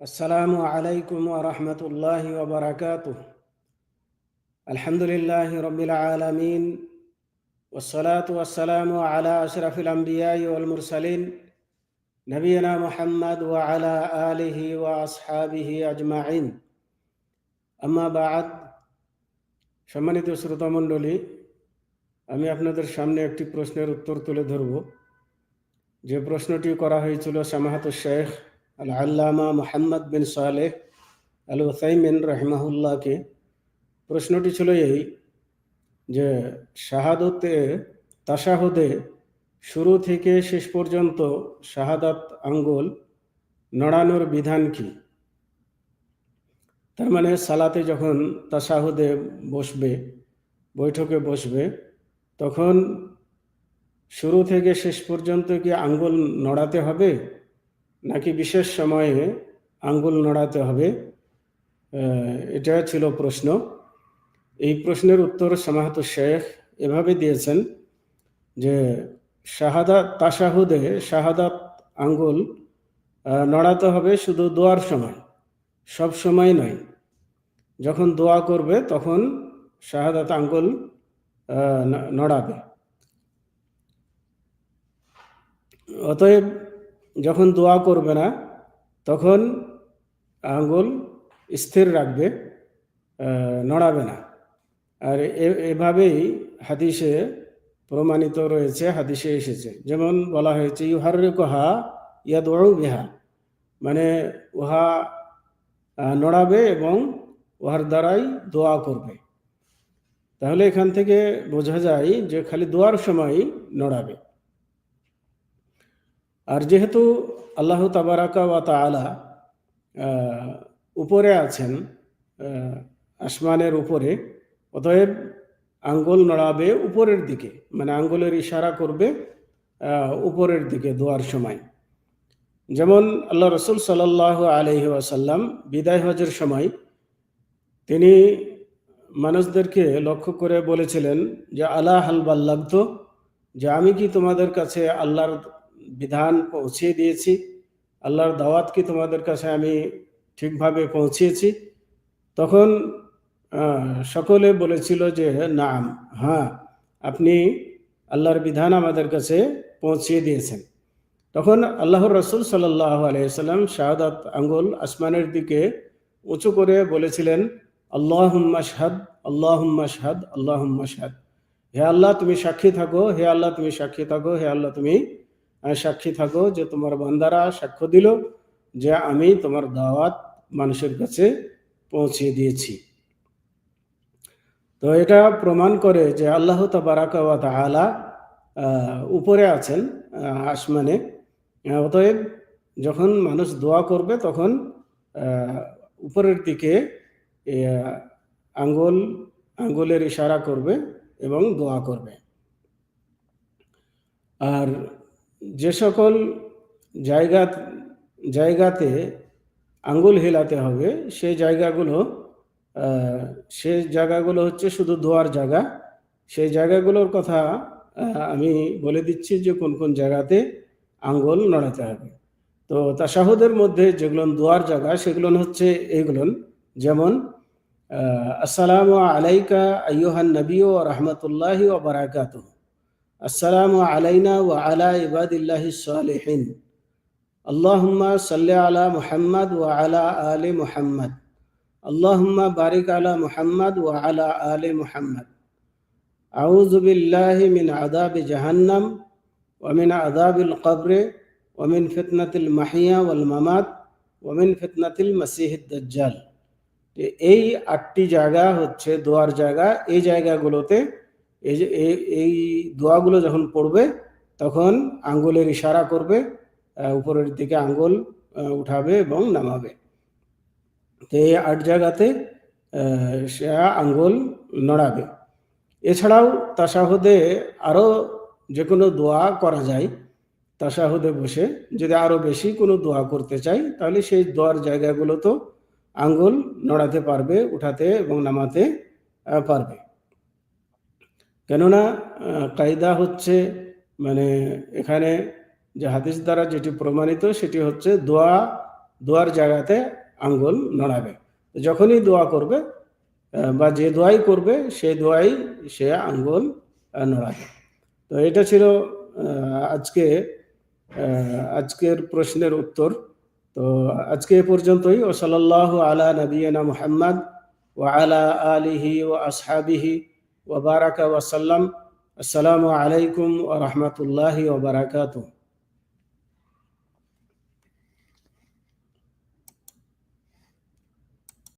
আসসালামু আলাইকুম আরহামতুল্লাহ ওবরাকাত আলহামদুলিল্লাহ রবিল আলমিন ওসলাত ওসালাম আলা আশরাফিল আম্বিয়াই ওল মুরসালিন নবীনা মোহাম্মদ ওয়া আলা আলিহি ওয়া আসহাবিহি আজমাইন আম্মা বাদ সম্মানিত শ্রোতা মণ্ডলী আমি আপনাদের সামনে একটি প্রশ্নের উত্তর তুলে ধরব। যে প্রশ্নটি করা হয়েছিল সামাহাত শেখ আল আল্লামা মোহাম্মদ বিন সালেহ আল ওসাইমিন রহমাহুল্লাহকে প্রশ্নটি ছিল এই যে শাহাদতে তাসাহুদে শুরু থেকে শেষ পর্যন্ত শাহাদাত আঙ্গুল নড়ানোর বিধান কি? তার মানে সালাতে যখন তাসাহুদে বসবে, বৈঠকে বসবে, তখন শুরু থেকে শেষ পর্যন্ত কি আঙ্গুল নড়াতে হবে? নাকি বিশেষ সময়ে আঙ্গুল নড়াতে হবে? এটা ছিল প্রশ্ন। এই প্রশ্নের উত্তর সামাহাত শেখ এভাবে দিয়েছেন যে শাহাদাত তাসাহুদে শাহাদাত আঙ্গুল নড়াতে হবে শুধু দোয়ার সময়, সব সময় নয়। যখন দোয়া করবে তখন শাহাদাত আঙ্গুল নড়াবে। অতএব যখন দোয়া করবে না, তখন আঙ্গুল স্থির রাখবে নড়াবে না। আর এভাবেই হাদিসে প্রমাণিত রয়েছে, হাদিসে এসেছে। যেমন বলা হয়েছে ইউহার কহা ইয়া দৌড় বিহা। মানে উহা নড়াবে এবং উহার দ্বারাই দোয়া করবে। তাহলে এখান থেকে বোঝা যায় যে খালি দোয়ার সময় নড়াবে। আর যেহেতু আল্লাহ তাবারাকা ওয়া তালা উপরে আছেন আসমানের উপরে, অতএব আঙ্গুল নড়াবে উপরের দিকে মানে আঙ্গুলের ইশারা করবে উপরের দিকে দোয়ার সময়। যেমন আল্লাহ রসুল সাল্লাহ আলহি আসাল্লাম বিদায় হজের সময় তিনি মানুষদেরকে লক্ষ্য করে বলেছিলেন যে আল্লাহ হালবাল্লাগ্ধ যে, আমি কি তোমাদের কাছে আল্লাহর বিধান পৌঁছিয়ে দিয়েছি। আল্লাহর দাওয়াত কি তোমাদের কাছে আমি ঠিকভাবে পৌঁছিয়েছি? তখন সকলে বলেছিল যে, নাম হ্যাঁ আপনি আল্লাহর বিধান আমাদের কাছে পৌঁছিয়ে দিয়েছেন। তখন আল্লাহর রসুল সাল্লাহ আলাইসাল্লাম শাহাদাত আঙ্গুল আসমানের দিকে উঁচু করে বলেছিলেন আল্লাহ শাহাদ আল্লাহ শাহাদ আল্লাহ শাহাদ। হে আল্লাহ, তুমি সাক্ষী থাকো, হে আল্লাহ, তুমি সাক্ষী থাকো, হে আল্লাহ, তুমি সাক্ষী থাকো যে তোমার বান্দারা সাক্ষ্য দিল যে আমি তোমার দাওয়াত মানুষের কাছে পৌঁছে দিয়েছি। তো এটা প্রমাণ করে যে আল্লাহ তালা উপরে আছেন আসমানে। অতএব যখন মানুষ দোয়া করবে তখন উপরের দিকে আঙ্গুল, আঙ্গুলের ইশারা করবে এবং দোয়া করবে। আর যে সকল জায়গা, জায়গাতে আঙ্গুল হেলাতে হবে সেই জায়গাগুলো সে জায়গাগুলো হচ্ছে শুধু দোয়ার জায়গা। সেই জায়গাগুলোর কথা আমি বলে দিচ্ছি যে কোন কোন জায়গাতে আঙ্গুল নড়াতে হবে। তো তাসাহুদের মধ্যে যেগুলো দোয়ার জায়গা সেগুলো হচ্ছে এইগুলো যেমন আসসালামু আলাইকা আইয়ুহান নবী ও রহমতুল্লাহি ও বারাকাত আসসালামু আলাইনা ও আলা ইবাদিল্লাহি সালেহিন আল্লাহুম্মা সাল্লি আলা মুহাম্মদ ও আলা আলি মুহাম্মদ আল্লাহুম্মা বারিক আলা মুহাম্মদ ও আলা আলি মুহাম্মদ আউযু বিল্লাহি মিন আযাবি জাহান্নাম ওয়া মিন আযাবিল কবরে ওয়া মিন ফিতনাতিল ফিতনাতিল দাজ্জাল এই আটটি জায়গা হচ্ছে, দোয়ার জায়গা, এই জায়গাগুলোতে এই যে, এই দোয়াগুলো যখন পড়বে, তখন আঙ্গুলের ইশারা করবে উপরের দিকে আঙ্গুল উঠাবে এবং নামাবে। তো এই আট জায়গাতে সে আঙ্গুল নড়াবে। এছাড়াও তাসাহুদে আরও যে কোনো দোয়া করা যায়, তাসাহুদে বসে যদি আরও বেশি কোনো দোয়া করতে চাই, তাহলে সেই দোয়ার জায়গাগুলো তো আঙ্গুল নড়াতে পারবে, উঠাতে এবং নামাতে পারবে। কেননা কায়দা হচ্ছে মানে এখানে যে হাদিস দ্বারা যেটি প্রমাণিত, সেটি হচ্ছে দোয়া, দোয়ার জায়গাতে আঙ্গুল নড়াবে। যখনই দোয়া করবে বা যে দোয়াই করবে, সেই দোয়াই সে আঙ্গুল নড়াবে। তো এটা ছিল আজকে আজকের প্রশ্নের উত্তর। তো আজকে এ পর্যন্তই। ও সাল্লাহ আলা নবীনা মুহাম্মদ ও আলা আলিহি ও আসহাবিহি। ও বারাকা ওয়াসাল্লাম আসসালামু আলাইকুম ও রহমতুল্লাহি ও বারাকাতুহ